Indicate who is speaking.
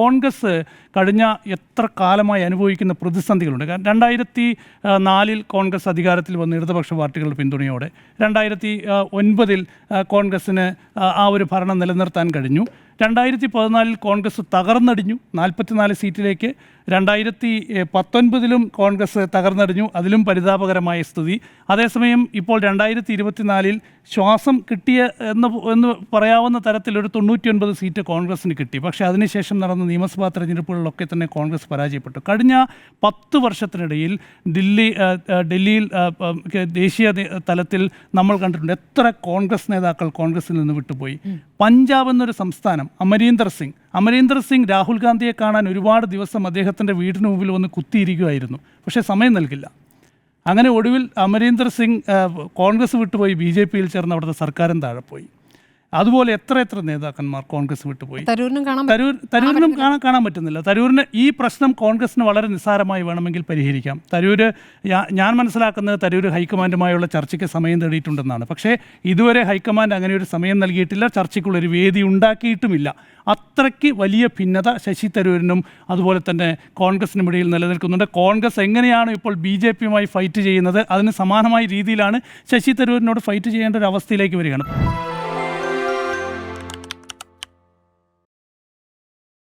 Speaker 1: കോൺഗ്രസ് കഴിഞ്ഞ എത്ര കാലമായി അനുഭവിക്കുന്ന പ്രതിസന്ധികളുണ്ട്. കാരണം രണ്ടായിരത്തി നാലിൽ കോൺഗ്രസ് അധികാരത്തിൽ വന്ന ഇടതുപക്ഷ പാർട്ടികളുടെ പിന്തുണയോടെ രണ്ടായിരത്തി ഒൻപതിൽ കോൺഗ്രസ്സിന് ആ ഒരു ഭരണം നിലനിർത്താൻ കഴിഞ്ഞു. രണ്ടായിരത്തി പതിനാലിൽ കോൺഗ്രസ് തകർന്നടിഞ്ഞു. നാൽപ്പത്തിനാല് സീറ്റിലേക്ക് രണ്ടായിരത്തി പത്തൊൻപതിലും കോൺഗ്രസ് തകർന്നടിഞ്ഞു. അതിലും പരിതാപകരമായ സ്ഥിതി. അതേസമയം ഇപ്പോൾ രണ്ടായിരത്തി ഇരുപത്തിനാലിൽ ശ്വാസം കിട്ടിയ എന്ന് എന്ന് പറയാവുന്ന തരത്തിൽ ഒരു തൊണ്ണൂറ്റിയൊൻപത് സീറ്റ് കോൺഗ്രസിന് കിട്ടി. പക്ഷേ അതിനുശേഷം നടന്ന നിയമസഭാ തെരഞ്ഞെടുപ്പുകളിലൊക്കെ തന്നെ കോൺഗ്രസ് പരാജയപ്പെട്ടു. കഴിഞ്ഞ പത്ത് വർഷത്തിനിടയിൽ ദില്ലി ഡൽഹിയിൽ ദേശീയ തലത്തിൽ നമ്മൾ കണ്ടിട്ടുണ്ട് എത്ര കോൺഗ്രസ് നേതാക്കൾ കോൺഗ്രസിൽ നിന്ന് വിട്ടുപോയി. പഞ്ചാബ് എന്നൊരു സംസ്ഥാനം അമരീന്ദർ സിംഗ്. അമരീന്ദർ സിംഗ് രാഹുൽ ഗാന്ധിയെ കാണാൻ ഒരുപാട് ദിവസം അദ്ദേഹത്തിന്റെ വീടിന് മുമ്പിൽ വന്ന് കുത്തിയിരിക്കുമായിരുന്നു പക്ഷേ സമയം നൽകില്ല. അങ്ങനെ ഒടുവിൽ അമരീന്ദർ സിംഗ് കോൺഗ്രസ് വിട്ടുപോയി ബി ജെ പിയിൽ ചേർന്ന് അവിടുത്തെ സർക്കാരും താഴെപ്പോയി. പോയി അതുപോലെ എത്ര എത്ര നേതാക്കന്മാർ കോൺഗ്രസ് വിട്ടുപോയി
Speaker 2: തരൂരിനും കാണാൻ
Speaker 1: തരൂർ തരൂരിനും കാണാൻ കാണാൻ പറ്റുന്നില്ല. തരൂരിന് ഈ പ്രശ്നം കോൺഗ്രസിന് വളരെ നിസ്സാരമായി വേണമെങ്കിൽ പരിഹരിക്കാം. തരൂര് ഞാൻ മനസ്സിലാക്കുന്നത് തരൂർ ഹൈക്കമാൻഡുമായുള്ള ചർച്ചയ്ക്ക് സമയം തേടിയിട്ടുണ്ടെന്നാണ്. പക്ഷേ ഇതുവരെ ഹൈക്കമാൻഡ് അങ്ങനെ ഒരു സമയം നൽകിയിട്ടില്ല. ചർച്ചയ്ക്കുള്ളൊരു വേദി ഉണ്ടാക്കിയിട്ടുമില്ല. അത്രയ്ക്ക് വലിയ ഭിന്നത ശശി തരൂരിനും അതുപോലെ തന്നെ കോൺഗ്രസിനും ഇടയിൽ നിലനിൽക്കുന്നുണ്ട്. കോൺഗ്രസ് എങ്ങനെയാണ് ഇപ്പോൾ ബി ജെ പിയുമായി ഫൈറ്റ് ചെയ്യുന്നത്? അതിന് സമാനമായ രീതിയിലാണ് ശശി തരൂരിനോട് ഫൈറ്റ് ചെയ്യേണ്ട ഒരു അവസ്ഥയിലേക്ക് വരികയാണ്.